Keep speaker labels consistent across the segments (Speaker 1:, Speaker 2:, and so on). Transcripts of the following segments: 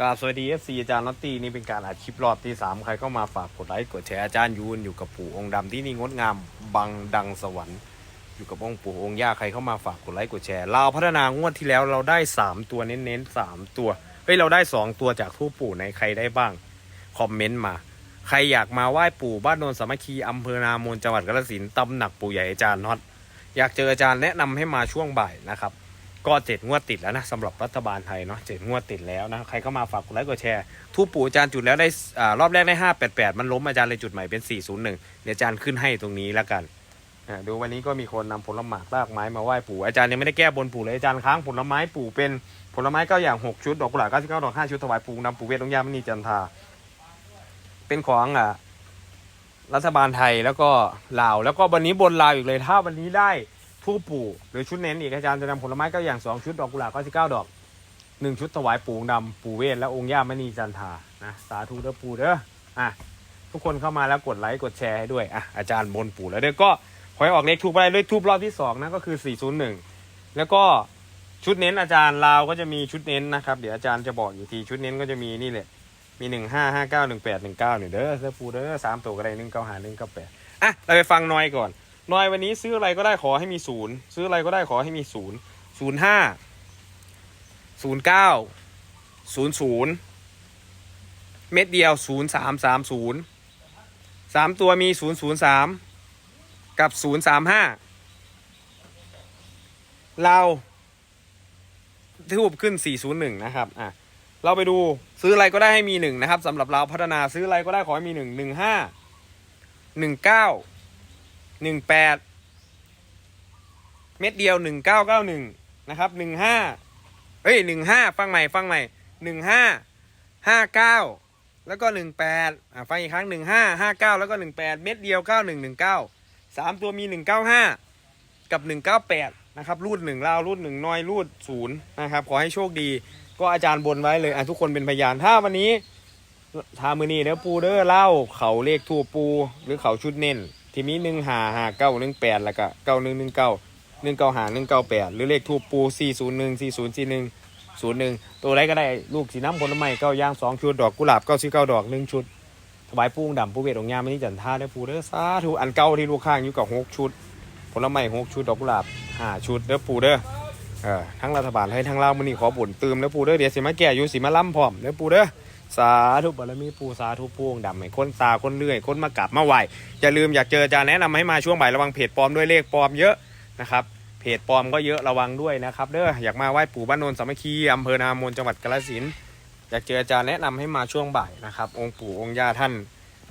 Speaker 1: กาสวัสดี FC อาจารย์นอตตี้นี่เป็นการอัดคลิปรอบที่ 3 ใครเข้ามาฝากกดไลค์กดแชร์อาจารย์ยูนอยู่กับปู่องค์ดำที่นี่งดงามบังดังสวรรค์ อยู่กับองค์ปู่องค์ย่าใครเข้ามาฝากกดไลค์กดแชร์เราพัฒนางวดที่แล้วเราได้ 3 ตัวเน้นๆ3 ตัวเฮ้ยเราได้ 2 ตัวจากทูปปู่ในใครได้บ้างคอมเมนต์มา ใครอยากมาไหว้ปู่บ้านโนนสามัคคีอำเภอนามนจังหวัดกาฬสินธุ์ตำหนักปู่ใหญ่อาจารย์น็อตอยากเจออาจารย์แนะนำให้มาช่วงบ่ายนะครับ ก็เจ็ดงวดติดแล้วนะสำหรับรัฐบาลไทยเนาะเจ็ดงวดติดแล้วนะใครเข้ามาฝากกดไลค์กดแชร์ทูปปู่อาจารย์จุดแล้วได้อ่ารอบแรกได้ห้าแปดแปดมันล้มอาจารย์เลยจุดใหม่เป็นสี่ศูนย์หนึ่งเดี๋ยวอาจารย์ขึ้นให้ตรงนี้แล้วกันอ่าดูวันนี้ก็มีคนนำผลหมากรากไม้มาไหว้ปู่อาจารย์ยังไม่ได้แก้บนปู่เลยอาจารย์ค้างผลไม้ปู่เป็นผลไม้เก้าอย่างหกชุดดอกกุหลาบเก้าสิบเก้าดอกห้าชุดถวายปู่นำปู่เวทองยามณีจันทาเป็นของอ่ารัฐบาลไทยแล้วก็ลาวแล้วก็วันนี้บนลาวอีกเลยถ้าวันนี้ได้ ทูปปู่หรือชุดเน้นอีกอาจารย์จะนำผลไม้เก้าอย่างสองชุดดอกกุหลาบเก้าสิบเก้าดอกหนึ่งชุดถวายปู่งดำปู่เวทและองค์ย่ามณีจันทานะสาธุเด้อปู่เด้ออะทุกคนเข้ามาแล้วกดไลค์กดแชร์ให้ด้วยอะอาจารย์บนปู่แล้วเด้อก็ขอให้ออกเลขทูปไปเลขทูปรอบที่สองนะก็คือสี่ศูนย์หนึ่งแล้วก็ชุดเน้นอาจารย์ลาวก็จะมีชุดเน้นนะครับเดี๋ยวอาจารย์จะบอกอยู่ทีชุดเน้นก็จะมีนี่แหละมีหนึ่งห้าห้าเก้าหนึ่งแปดหนึ่งเก้าเนี่ยเด้อเด้อปู่เด้อสามตัวก็ได้หนึ่งเก้าหาหนึ่งเก้าแปดอะเราไปฟังน้อยก่อน นอยวันนี้ซื้ออะไรก็ได้ขอให้มีศูนย์ซื้ออะไรก็ได้ขอให้มีศูนย์ศูนย์ห้าศูนย์เก้าศูนย์ศูนย์เม็ดเดียวศูนย์สามสามศูนย์สามตัวมีศูนย์ศูนย์สามกับศูนย์สามห้าเราทูบขึ้นสี่ศูนย์หนึ่งนะครับ อะ เราไปดูซื้ออะไรก็ได้ให้มีหนึ่งนะครับสำหรับเราพัฒนาซื้ออะไรก็ได้ขอให้มีหนึ่ง หนึ่งแปดเม็ดเดียวหนึ่งเก้าเก้าหนึ่งนะครับหนึ่งห้าเฮ้ยหนึ่งห้าฟังใหม่ฟังใหม่หนึ่งห้าห้าเก้าแล้วก็หนึ่งแปดอ่าฟังอีกครั้งหนึ่งห้าห้าเก้าแล้วก็หนึ่งแปดเม็ดเดียวเก้าหนึ่งหนึ่งเก้าสามตัวมีหนึ่งเก้าห้ากับหนึ่งเก้าแปดนะครับรูดหนึ่งลาวรูดหนึ่งน้อยรูดศูนย์นะครับขอให้โชคดี ก็อาจารย์บนไว้เลยอะทุกคนเป็นพยานถ้าวันนี้ทามือนี่เดี๋ยวปูเด้อเล่าเขาเลขทูปปูหรือเขาชุดเน้น ทีนี้หนึ่งหาหาเก้าหนึ่งแปดแล้วก็เก้าหนึ่งหนึ่งเก้าหนึ่งเก้าหาหนึ่งเก้าแปดหรือเลขทูปปูสี่ศูนย์หนึ่งสี่ศูนย์สี่หนึ่งศูนย์หนึ่งตัวไรก็ได้ลูกสีน้ำผลไม้เก้าย่างสองชุดดอกกุหลาบเก้าสิบเก้าดอกหนึ่งชุดถวายปูงดำปูเวทองยามไม่นี่จันท่าได้อปูเด้อสาธุอันเก้าที่ลูกข้างอยู่กับหกชุด ผลไม้หกชุดดอกกุหลาบห้าชุดเด้อปูเด้อเออทั้งรัฐบาลให้ทั้งเรามือนี่ขอบุญตืมเด้อปูเด้อเดี๋ยวสิมาแก่อยู่สิมาล่ำพร้อมเด้อปูเด้อ สาธุบารมีปูสาธุปูองดำให้คนตาคนเลื่อยคนมากราบมาไหวอย่าลืมอยากเจออาจารย์แนะนำให้มาช่วงบ่ายระวังเพจปลอมด้วยเลขปลอมเยอะนะครับเพจปลอมก็เยอะระวังด้วยนะครับเด้ออยากมาไหว้ปู่บ้านโนนสามัคคีอำเภอนามนจังหวัดกาฬสินธุ์อยากเจออาจารย์แนะนำให้มาช่วงบ่ายนะครับองค์ปู่องค์ย่าท่าน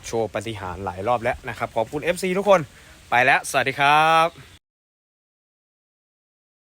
Speaker 1: โชว์ปฏิหารหลายรอบแล้วนะครับขอบคุณ FC ทุกคนไปแล้ว สวัสดีครับ